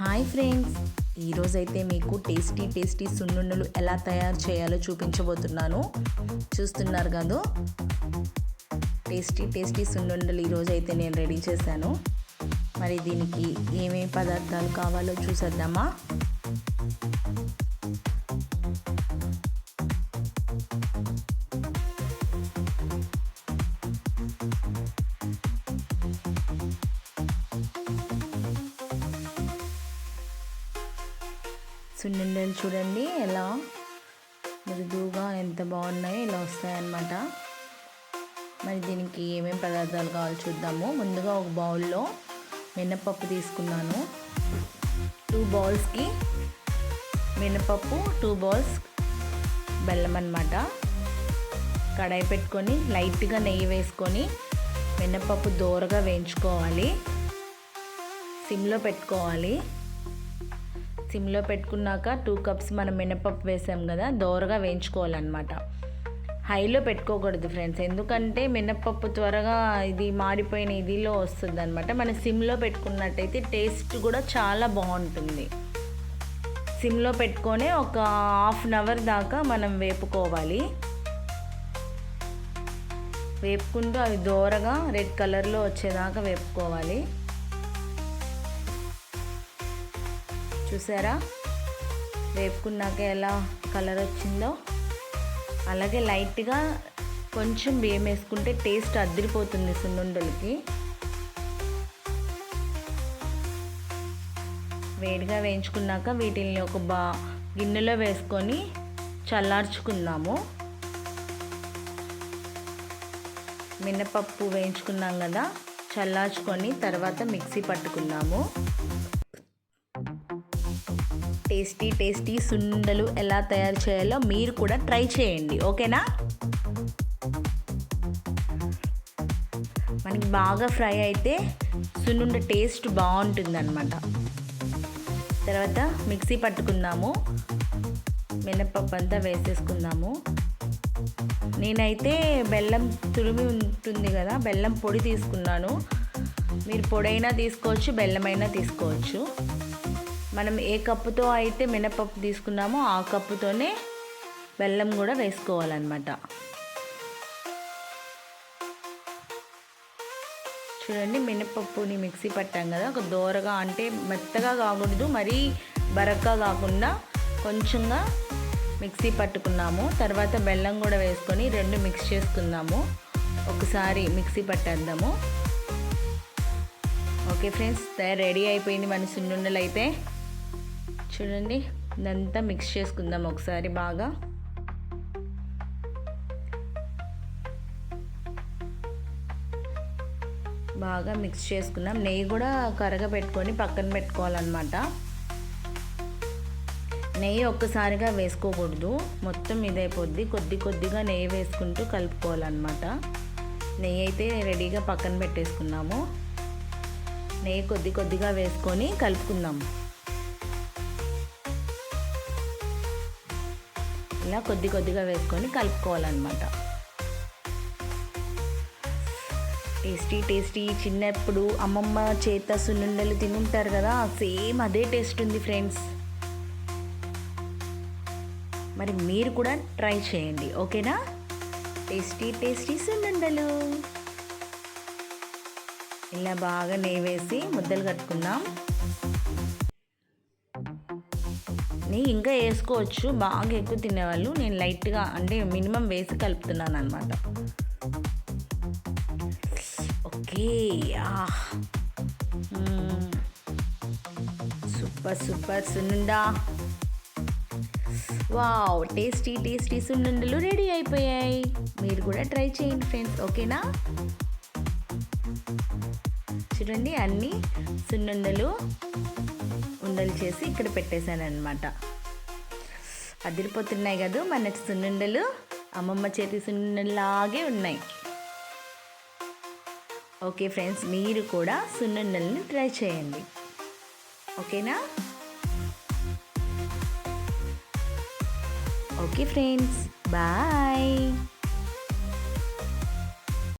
Hi friends ఈరోజైతే మీకు tasty tasty సున్నుండలు ఎలా తయారు చేయాలో చూపించబోతున్నాను. చూస్తున్నారు కదా? టేస్టీ టేస్టీ సున్నుండలు ఈరోజు అయితే నేను రెడీ చేశాను. మరి దీనికి ఏమేమి పదార్థాలు కావాలో చూసేద్దామా? సున్నుండలు చూడండి ఎలా మృదువుగా ఎంత బాగున్నాయో ఇలా వస్తాయన్నమాట. మరి దీనికి ఏమేమి పదార్థాలు కావాలో చూద్దాము. ముందుగా ఒక బౌల్లో మినపప్పు తీసుకున్నాను. టూ బౌల్స్కి మినపప్పు టూ బౌల్స్ బెల్లం అనమాట కడాయి పెట్టుకొని లైట్గా నెయ్యి వేసుకొని మినపప్పు దోరగా వేయించుకోవాలి. సిమ్లో పెట్టుకోవాలి. సిమ్లో పెట్టుకున్నాక టూ కప్స్ మనం మినపప్పు వేసాం కదా దోరగా వేయించుకోవాలన్నమాట. హైలో పెట్టుకోకూడదు ఫ్రెండ్స్ ఎందుకంటే మినపప్పు త్వరగా ఇది మాడిపోయిన ఇదిలో వస్తుంది అనమాట మన సిమ్లో పెట్టుకున్నట్టయితే టేస్ట్ కూడా చాలా బాగుంటుంది. సిమ్లో పెట్టుకొని ఒక హాఫ్ అన్ అవర్ దాకా మనం వేపుకోవాలి. వేపుకుంటూ అవి దోరగా రెడ్ కలర్లో వచ్చేదాకా వేపుకోవాలి. చూసారా? వేపుకున్నాక ఎలా కలర్ వచ్చిందో? అలాగే లైట్గా కొంచెం బియ్యం వేసుకుంటే టేస్ట్ అద్దరిపోతుంది సున్నుండలకి. వేడిగా వేయించుకున్నాక వీటిని ఒక బా గిన్నెలో వేసుకొని చల్లార్చుకుందాము. మినపప్పు వేయించుకున్నాం కదా చల్లార్చుకొని తర్వాత మిక్సీ పట్టుకున్నాము టేస్టీ టేస్టీ సుండలు ఎలా తయారు చేయాలో మీరు కూడా ట్రై చేయండి. ఓకేనా? మనకి బాగా ఫ్రై అయితే సున్నుండ టేస్ట్ బాగుంటుందన్నమాట. తర్వాత మిక్సీ పట్టుకుందాము. మినప్పప్పు అంతా వేసేసుకుందాము. నేనైతే బెల్లం తురిమి ఉంటుంది కదా బెల్లం పొడి తీసుకున్నాను. మీరు పొడైనా తీసుకోవచ్చు బెల్లమైనా తీసుకోవచ్చు. మనం ఏ కప్పుతో అయితే మినపప్పు తీసుకున్నామో ఆ కప్పుతోనే బెల్లం కూడా వేసుకోవాలన్నమాట. చూడండి మినపప్పుని మిక్సీ పట్టాం కదా ఒక దోరగా అంటే మెత్తగా కాకూడదు మరీ బరక్గా కాకుండా కొంచెంగా మిక్సీ పట్టుకున్నాము. తర్వాత బెల్లం కూడా వేసుకొని రెండు మిక్స్ చేసుకుందాము. ఒకసారి మిక్సీ పట్టేద్దాము. ఓకే ఫ్రెండ్స్ రెడీ అయిపోయింది మన సున్నుండలు అయితే. చూడండి. ఇదంతా మిక్స్ చేసుకుందాం ఒకసారి బాగా. బాగా మిక్స్ చేసుకున్నాం నెయ్యి కూడా కరగబెట్టుకొని పక్కన పెట్టుకోవాలన్నమాట. నెయ్యి ఒక్కసారిగా వేసుకోకూడదు. మొత్తం ఇదైపోద్ది. కొద్ది కొద్దిగా నెయ్యి వేసుకుంటూ కలుపుకోవాలన్నమాట. నెయ్యి అయితే రెడీగా పక్కన పెట్టేసుకున్నాము. నెయ్యి కొద్ది కొద్దిగా వేసుకొని కలుపుకుందాము ఇలా కొద్ది కొద్దిగా వేసుకొని కలుపుకోవాలన్నమాట. టేస్టీ టేస్టీ చిన్నప్పుడు అమ్మమ్మ చేత సున్నుండలు తినుంటారు కదా సేమ్ అదే టేస్ట్ ఉంది ఫ్రెండ్స్. మరి మీరు కూడా ట్రై చేయండి ఓకేనా? టేస్టీ టేస్టీ సున్నుండలు. ఇలా బాగా నెయ్యి వేసి ముద్దలు కట్టుకుందాం. నెయ్యి ఇంకా వేసుకోవచ్చు. బాగా ఎక్కువ తినేవాళ్ళు. నేను లైట్గా అంటే మినిమం వేసి కలుపుతున్నాను అనమాట okay. Super super. సున్నుండా. Wow. Tasty tasty సున్నుండలు రెడీ అయిపోయాయి. మీరు కూడా ట్రై చేయండి ఫ్రెండ్స్. ఓకేనా? చూడండి అన్నీ సున్నుండలు ఉండలు చేసి ఇక్కడ పెట్టేశాను అనమాట అదిరిపోతున్నాయి కదా మన సున్నుండలు. అమ్మమ్మ చేతి సున్నుండలాగే ఉన్నాయి. ఓకే ఫ్రెండ్స్ మీరు కూడా సున్నుండల్ని ట్రై చేయండి. ఓకేనా? Okay friends bye.